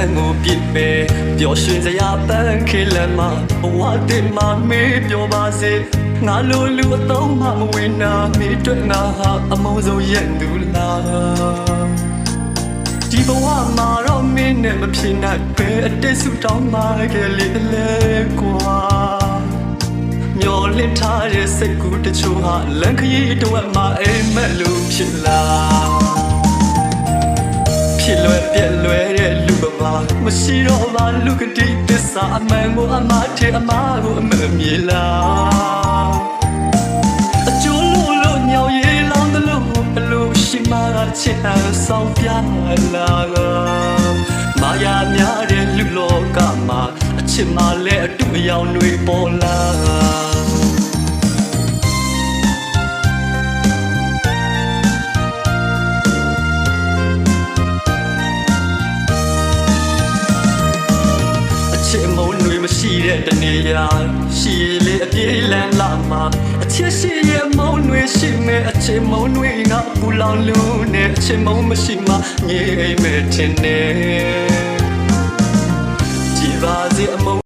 န်းကိုပြစ်ပဲပျော်ရွှင်စရာပန်းခေလမ်းမှာဘဝတင်မှာမေးပြောပါစေငါလိုလူအတော့မှမဝင်နာမိတွေ့ငါဟာအမုန်းဆုံးရဲ့သူလားဒီဘဝမှာတော့မင်းနဲ့မဖြစ်နိုင်ပဲအတိတ်ဆူတောင်းမှခဲ့လေလေကွာမျောလင့်ထားတဲ့စိတ်ကူးတချို့ဟာလန်ခရီးတော့မှအိမ်မက်လို့ဖြစ်လာဖြစ်လွယ်ပြက်လွယ်တဲ့လူပ မာမရှိတော့မှလူကတိတစ္ဆာအမှန်ကိုအမှားထဲအမှားကိုအမှန်မြေလားအကျိုးလို့လို့ညောင်ရည်လောင်းတယ်လို့ဘလို့ရှိမှချစ်ဟန်ဆောင်ပြလာကမာယာများတဲ့လူလောကမှာအချစ်မှလည်းအတူအယောင်တွေပေါ်လာ မရှိတဲ့တနေရာရှိလေအပြေးလန်းလာမှာအချစ်ရှိရဲ့မုန်းတွေရှိမဲ့အချစ်မုန်းတွေငါပူလောင်လို့နဲ့အချစ်မုန်းမရှိမှငြိမ်မဲ့ထင်နေကြည်ပါစေအမုန်း